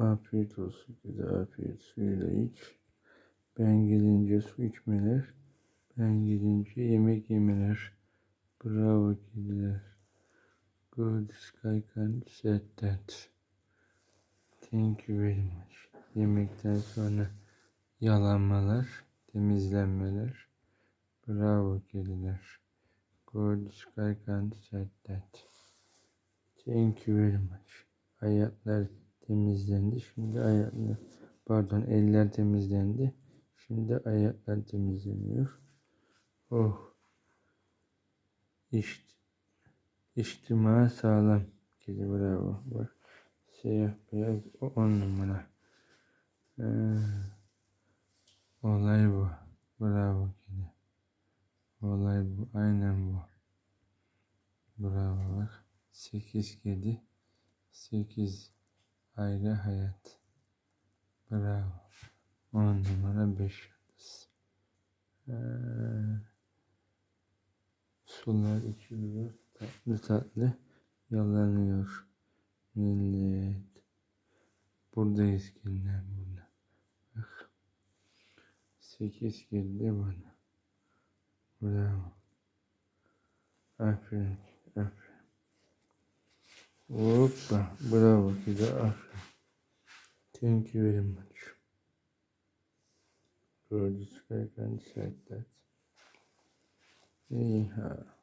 Afiyet olsun. Kedi afiyet suyuyla iç. Ben gelince su içmeler. Ben gelince yemek yemeler. Bravo kediler. Good sky can said that. Thank you very much. Yemekten sonra yalanmalar, temizlenmeler. Bravo kediler. Good sky can said that. Thank you very much. Ayaklar temizlendi. Şimdi ayaklar, pardon eller temizlendi. Şimdi ayaklar temizleniyor. Oh. İşte, içtima sağlam. Kedi bravo. Bak. Siyah beyaz o on numara. Ee, olay bu. Bravo kedi. Olay bu. Aynen bu. Bravo bak. Sekiz kedi. Sekiz ayrı hayat. Bravo. On numara beş yıldız. Ee, sular içiliyor. Tatlı tatlı yalanıyor. Millet. Buradayız kediler burada. Bak. Sekiz kedi bana. Bravo. Aferin. Aferin. Hoppa. Bravo kedi. Aferin. Thank you very much. Good sky can say that. İyi ha.